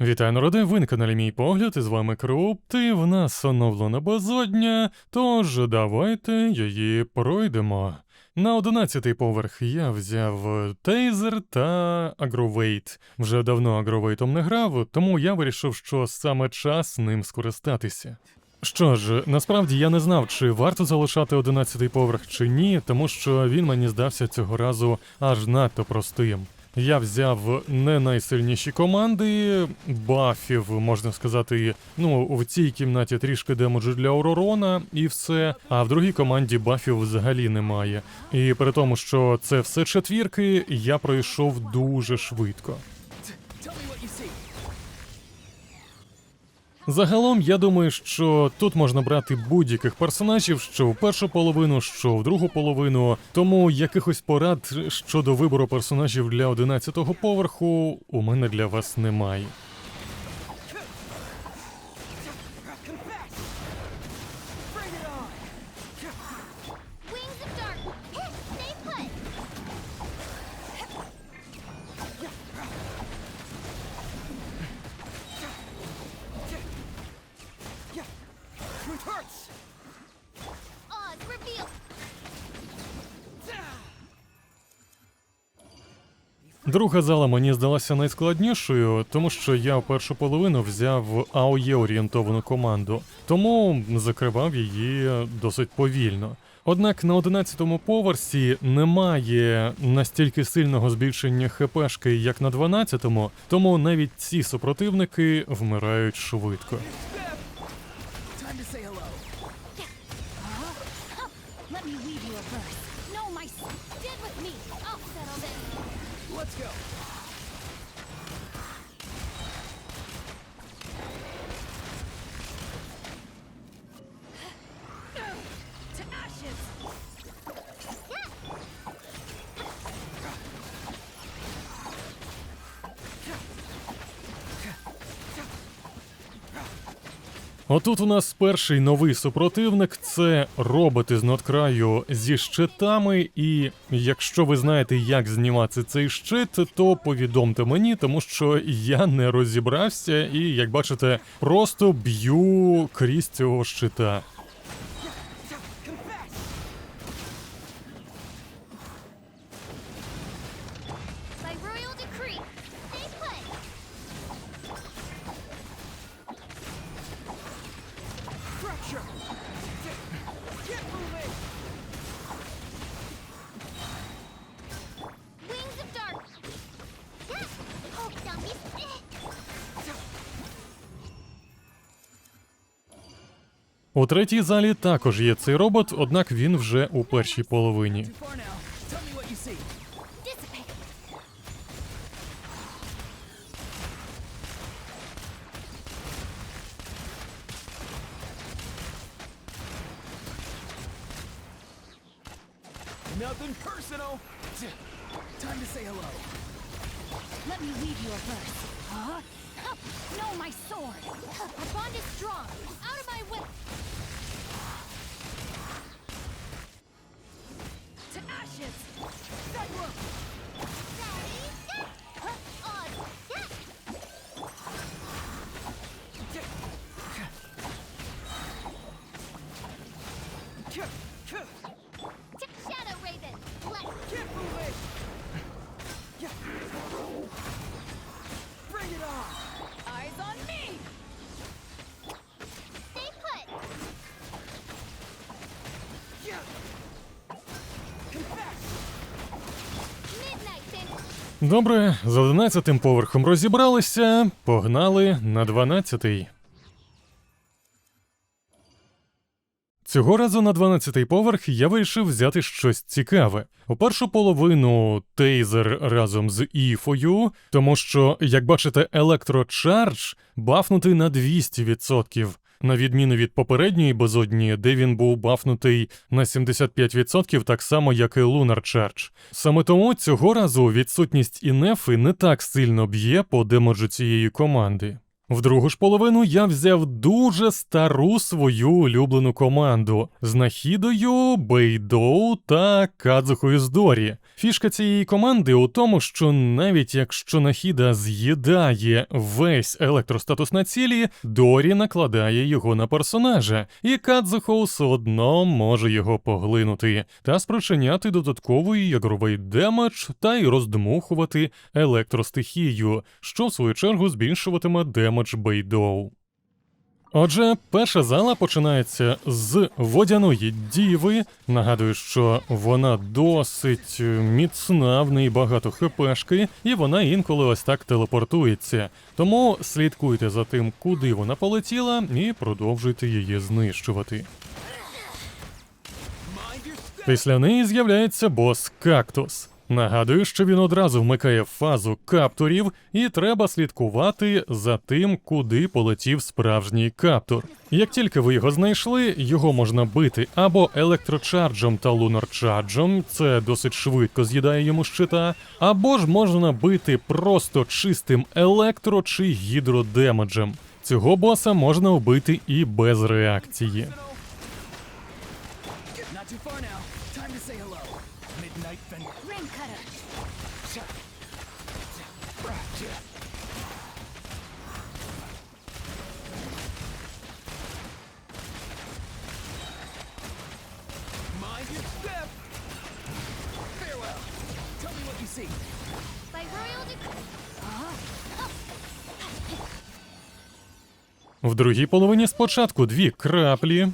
Вітаю народи, ви на каналі Мій Погляд, і з вами Крупт, в нас оновлена безодня, тож давайте її пройдемо. На одинадцятий поверх я взяв тейзер та агровейт. Вже давно агровейтом не грав, тому я вирішив, що саме час ним скористатися. Що ж, насправді я не знав, чи варто залишати одинадцятий поверх чи ні, тому що він мені здався цього разу аж надто простим. Я взяв не найсильніші команди, бафів, можна сказати, ну, в цій кімнаті трішки демеджу для Оророна і все. А в другій команді бафів взагалі немає. І при тому, що це все четвірки, я пройшов дуже швидко. Загалом, я думаю, що тут можна брати будь-яких персонажів, що в першу половину, що в другу половину. Тому якихось порад щодо вибору персонажів для 11-го поверху у мене для вас немає. Друга зала мені здалася найскладнішою, тому що я в першу половину взяв АОЄ орієнтовану команду, тому закривав її досить повільно. Однак на 11-му поверсі немає настільки сильного збільшення ХПшки, як на 12-му, тому навіть ці супротивники вмирають швидко. To say hello. Let me weave you. No, my stand with me. I'll settle this. Let's go. Отут у нас перший новий супротивник це роботи з надкраю зі щитами. І якщо ви знаєте, як знімати цей щит, то повідомте мені, тому що я не розібрався і, як бачите, просто б'ю крізь цього щита. У третій залі також є цей робот, однак він вже у першій половині. Too far now. Tell me what you see. Dissipate. Nothing personal. Time to say hello. Let me weave you a verse. Huh? Huh. No, my sword. Our bond is strong. Out of my way. Добре, з 11 поверхом розібралися, погнали на 12. Цього разу на 12-й поверх я вирішив взяти щось цікаве. У першу половину тейзер разом з іфою, тому що, як бачите, електрочардж бафнутий на 200%. На відміну від попередньої безодні, де він був бафнутий на 75%, так само як і Lunar Charge. Саме тому цього разу відсутність інефи не так сильно б'є по демеджу цієї команди. В другу ж половину я взяв дуже стару свою улюблену команду з Нахідою, Бейдоу та Кадзухою з Дорі. Фішка цієї команди у тому, що навіть якщо Нахіда з'їдає весь електростатус на цілі, Дорі накладає його на персонажа, і Кадзухо все одно може його поглинути та спричиняти додатковий ігровий демедж та й роздмухувати електростихію, що в свою чергу збільшуватиме демедж Бейдоу. Отже, перша зала починається з водяної діви. Нагадую, що вона досить міцна, в неї багато хпшки, і вона інколи ось так телепортується. Тому слідкуйте за тим, куди вона полетіла, і продовжуйте її знищувати. Після неї з'являється бос Кактус. Нагадую, що він одразу вмикає фазу каптурів, і треба слідкувати за тим, куди полетів справжній каптур. Як тільки ви його знайшли, його можна бити або електрочарджем та лунарчарджем, це досить швидко з'їдає йому щита, або ж можна бити просто чистим електро чи гідродемеджем. Цього боса можна вбити і без реакції. Not too far now. Time to say hello. Midnight Fen. Ring cutter. Mind your step. Farewell. Tell me what you see. By royal decree. В другій половині спочатку дві краплі,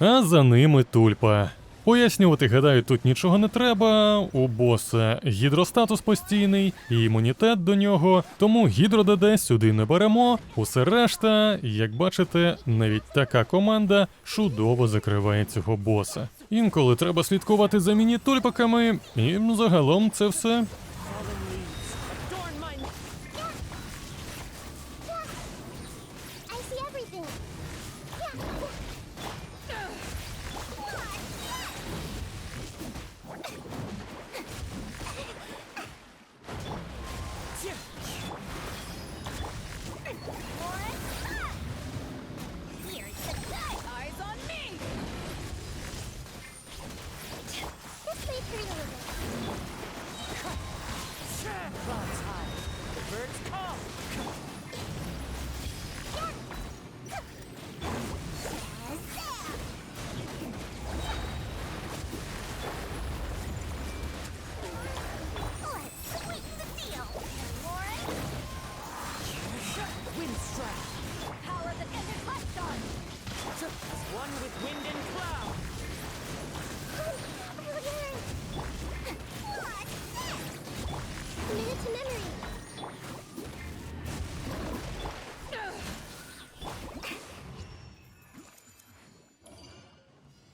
а за ними тульпа. Пояснювати, гадаю, тут нічого не треба. У боса гідростатус постійний і імунітет до нього, тому гідро-ДД сюди не беремо. Усе решта, як бачите, навіть така команда чудово закриває цього боса. Інколи треба слідкувати за міні-тульпаками, і загалом це все.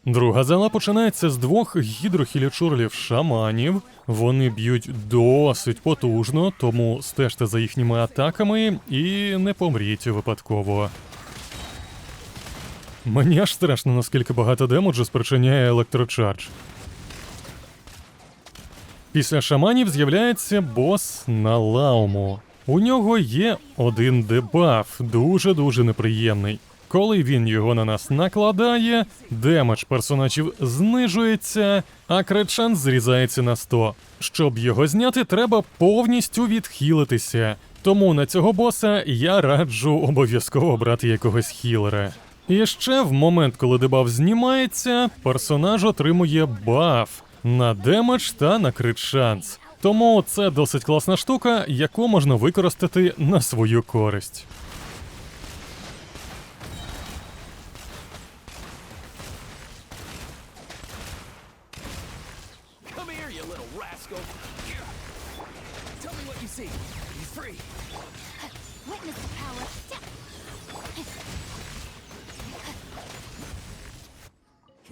Друга зала починається з двох гідрохілічурлів шаманів. Вони б'ють досить потужно, тому стежте за їхніми атаками і не помріть випадково. Мені аж страшно, наскільки багато демоджу спричиняє електрочардж. Після шаманів з'являється бос на лауму. У нього є один дебаф, дуже-дуже неприємний. Коли він його на нас накладає, демедж персонажів знижується, а кречан зрізається на 100. Щоб його зняти, треба повністю відхилитися. Тому на цього боса я раджу обов'язково брати якогось хілера. І ще в момент, коли дебаф знімається, персонаж отримує баф на демедж та на крит шанс. Тому це досить класна штука, яку можна використати на свою користь.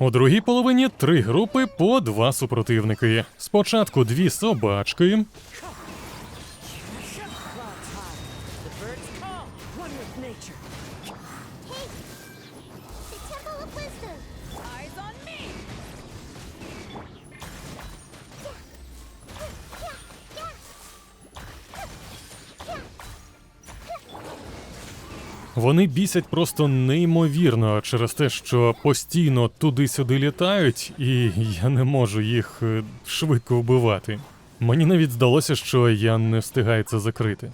У другій половині три групи по два супротивники. Спочатку дві собачки, Вони бісять просто неймовірно через те, що постійно туди-сюди літають, і я не можу їх е, швидко вбивати. Мені навіть здалося, що я не встигаю це закрити.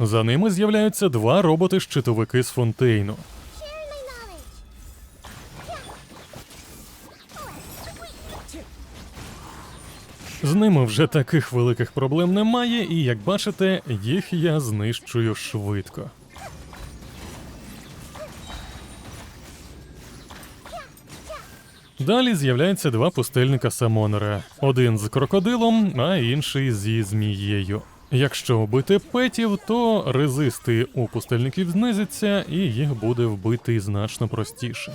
За ними з'являються два роботи-щитовики з фонтейну. З ними вже таких великих проблем немає, і як бачите, їх я знищую швидко. Далі з'являються два пустельника Самонера: один з крокодилом, а інший зі змією. Якщо вбити петів, то резисти у пустельників знизяться, і їх буде вбити значно простіше.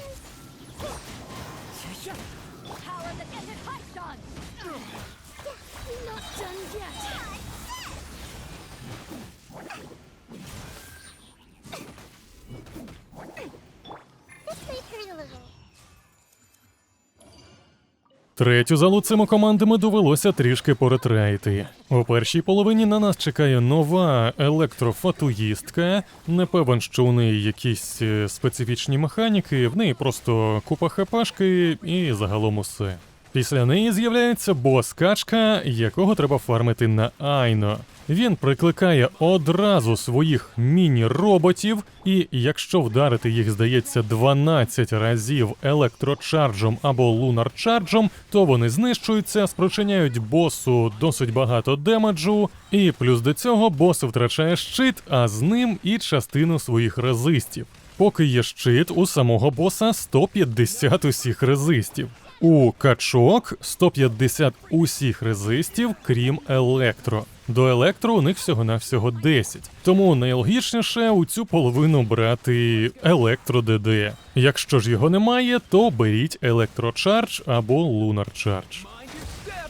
Третю залу цими командами довелося трішки поретреїти. У першій половині на нас чекає нова електрофатуїстка. Не певен, що у неї якісь е, специфічні механіки, в неї просто купа хепашки і загалом усе. Після неї з'являється бос-качка, якого треба фармити на Айно. Він прикликає одразу своїх міні-роботів, і якщо вдарити їх, здається, 12 разів електрочарджем або лунарчарджем, то вони знищуються, спричиняють босу досить багато демеджу, і плюс до цього бос втрачає щит, а з ним і частину своїх резистів. Поки є щит, у самого боса 150 усіх резистів. У качок 150 усіх резистів, крім електро. До електро у них всього-навсього 10. Тому найлогічніше у цю половину брати електро ДД. Якщо ж його немає, то беріть електрочардж або лунарчардж. Mind your step.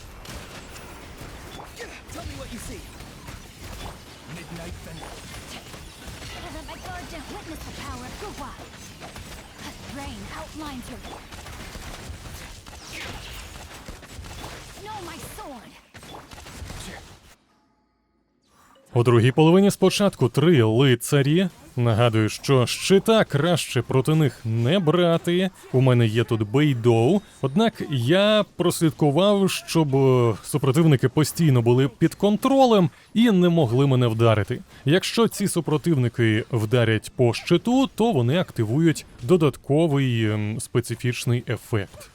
Tell me what you see. Midnight Thunder. Let my guardian witness the power of Guwa. Rain outlines her. Know my sword. У другій половині спочатку три лицарі. Нагадую, що щита краще проти них не брати. У мене є тут бейдоу. Однак я прослідкував, щоб супротивники постійно були під контролем і не могли мене вдарити. Якщо ці супротивники вдарять по щиту, то вони активують додатковий ем, специфічний ефект.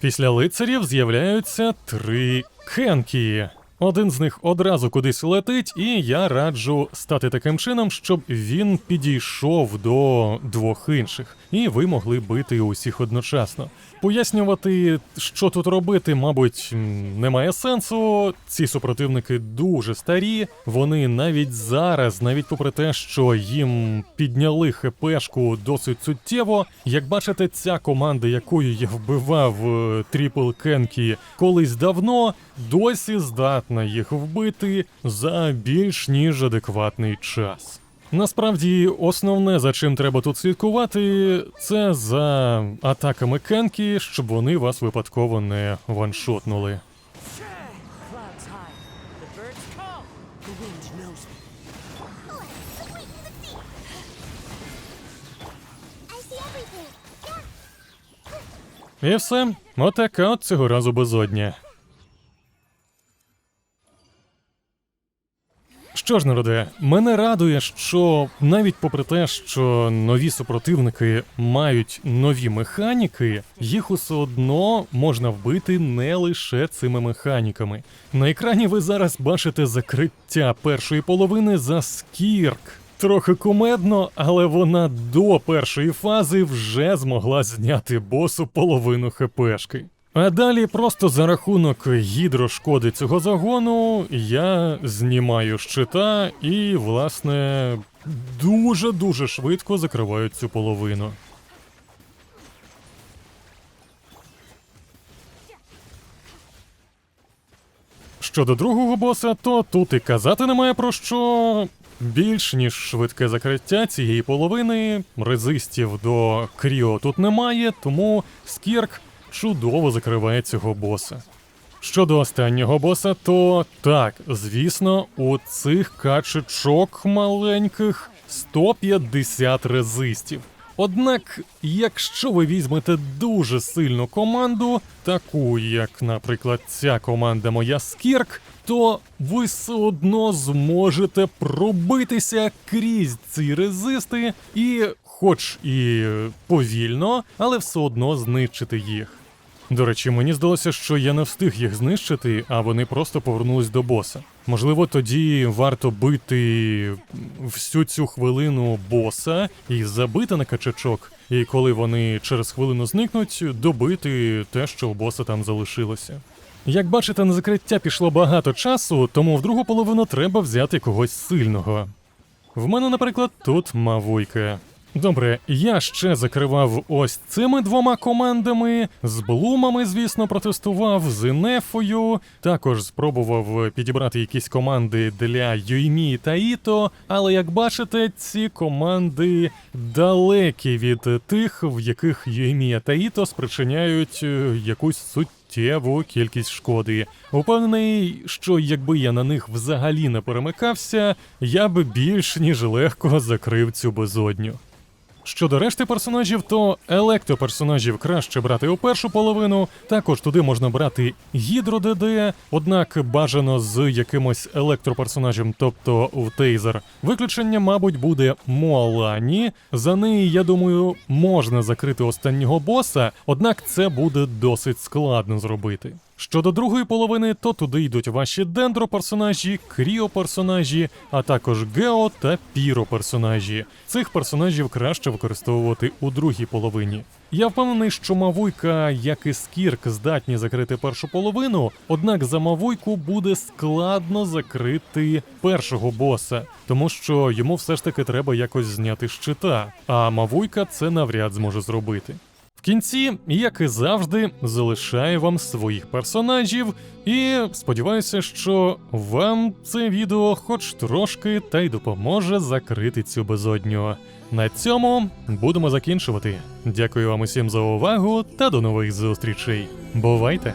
Після лицарів з'являються три кенкі. Один з них одразу кудись летить, і я раджу стати таким чином, щоб він підійшов до двох інших, і ви могли бити усіх одночасно. Пояснювати, що тут робити, мабуть, немає сенсу. Ці супротивники дуже старі. Вони навіть зараз, навіть попри те, що їм підняли хпшку досить суттєво. Як бачите, ця команда, якою я вбивав е, Тріпл Кенкі колись давно, досі здатна їх вбити за більш ніж адекватний час. Насправді, основне, за чим треба тут слідкувати, це за атаками Кенкі, щоб вони вас випадково не ваншотнули. І все, отака от цього разу безодня. Що ж, народе, мене радує, що навіть попри те, що нові супротивники мають нові механіки, їх усе одно можна вбити не лише цими механіками. На екрані ви зараз бачите закриття першої половини за скірк. Трохи кумедно, але вона до першої фази вже змогла зняти босу половину хпшки. А далі просто за рахунок гідрошкоди цього загону я знімаю щита і, власне, дуже-дуже швидко закриваю цю половину. Щодо другого боса, то тут і казати немає про що. Більш ніж швидке закриття цієї половини, резистів до Кріо тут немає, тому Скірк чудово закриває цього боса. Щодо останнього боса, то так, звісно, у цих качечок маленьких 150 резистів. Однак, якщо ви візьмете дуже сильну команду, таку як, наприклад, ця команда моя Скірк, то ви все одно зможете пробитися крізь ці резисти і, хоч і повільно, але все одно знищити їх. До речі, мені здалося, що я не встиг їх знищити, а вони просто повернулись до боса. Можливо, тоді варто бити всю цю хвилину боса і забити на качачок, і коли вони через хвилину зникнуть, добити те, що у боса там залишилося. Як бачите, на закриття пішло багато часу, тому в другу половину треба взяти когось сильного. В мене, наприклад, тут Мавуйка. Добре, я ще закривав ось цими двома командами. З блумами, звісно, протестував з Інефою. Також спробував підібрати якісь команди для Юймі та Іто. Але як бачите, ці команди далекі від тих, в яких Юймія та Іто спричиняють е, якусь суттєву кількість шкоди. Упевнений, що якби я на них взагалі не перемикався, я би більш ніж легко закрив цю безодню. Щодо решти персонажів, то електроперсонажів краще брати у першу половину. Також туди можна брати гідро ДД, однак бажано з якимось електроперсонажем, тобто в тейзер. Виключення, мабуть, буде Моалані. За неї, я думаю, можна закрити останнього боса, однак це буде досить складно зробити. Щодо другої половини, то туди йдуть ваші дендро-персонажі, кріо-персонажі, а також гео та піро-персонажі. Цих персонажів краще використовувати у другій половині. Я впевнений, що Мавуйка, як і Скірк, здатні закрити першу половину, однак за Мавуйку буде складно закрити першого боса, тому що йому все ж таки треба якось зняти щита, а Мавуйка це навряд зможе зробити. Кінці, як і завжди, залишаю вам своїх персонажів, і сподіваюся, що вам це відео хоч трошки та й допоможе закрити цю безодню. На цьому будемо закінчувати. Дякую вам усім за увагу та до нових зустрічей. Бувайте!